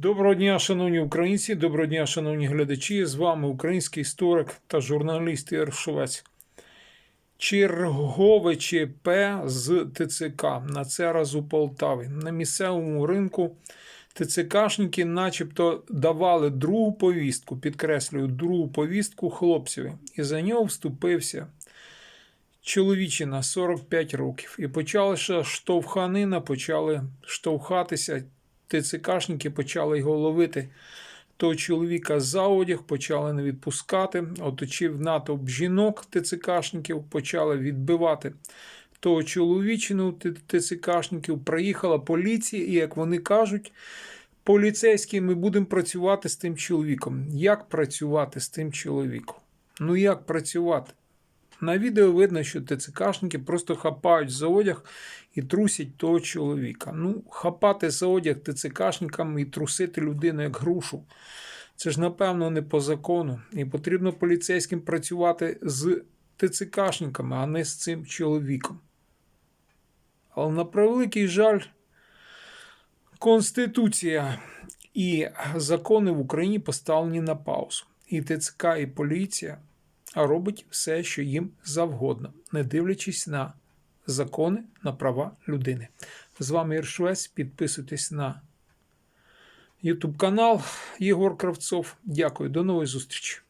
Доброго дня, шановні українці, доброго дня, шановні глядачі. З вами український історик та журналіст Ігор Шовець. Чергове ЧП з ТЦК на це раз у Полтаві. На місцевому ринку ТЦКшники начебто давали другу повістку, підкреслюю, другу повістку хлопцеві. І за нього вступився чоловічина 45 років. І почалася штовханина, почали штовхатися. ТЦКшники почали його ловити. Того чоловіка за одяг почали не відпускати. Оточив натовп жінок ТЦКшників, почали відбивати того чоловічину ТЦКшників. Приїхала поліція, і як вони кажуть, поліцейські, ми будемо працювати з тим чоловіком. Як працювати з тим чоловіком? Ну як працювати? На відео видно, що ТЦКшники просто хапають за одяг і трусять того чоловіка. Ну, хапати за одяг ТЦКшникам і трусити людину як грушу. Це ж, напевно, не по закону. І потрібно поліцейським працювати з ТЦКшниками, а не з цим чоловіком. Але на превеликий жаль, Конституція і закони в Україні поставлені на паузу. І ТЦК, і поліція робить все, що їм завгодно, не дивлячись на закони, на права людини. З вами Іршвець. Підписуйтесь на YouTube канал Єгор Кравцов. Дякую, до нової зустрічі.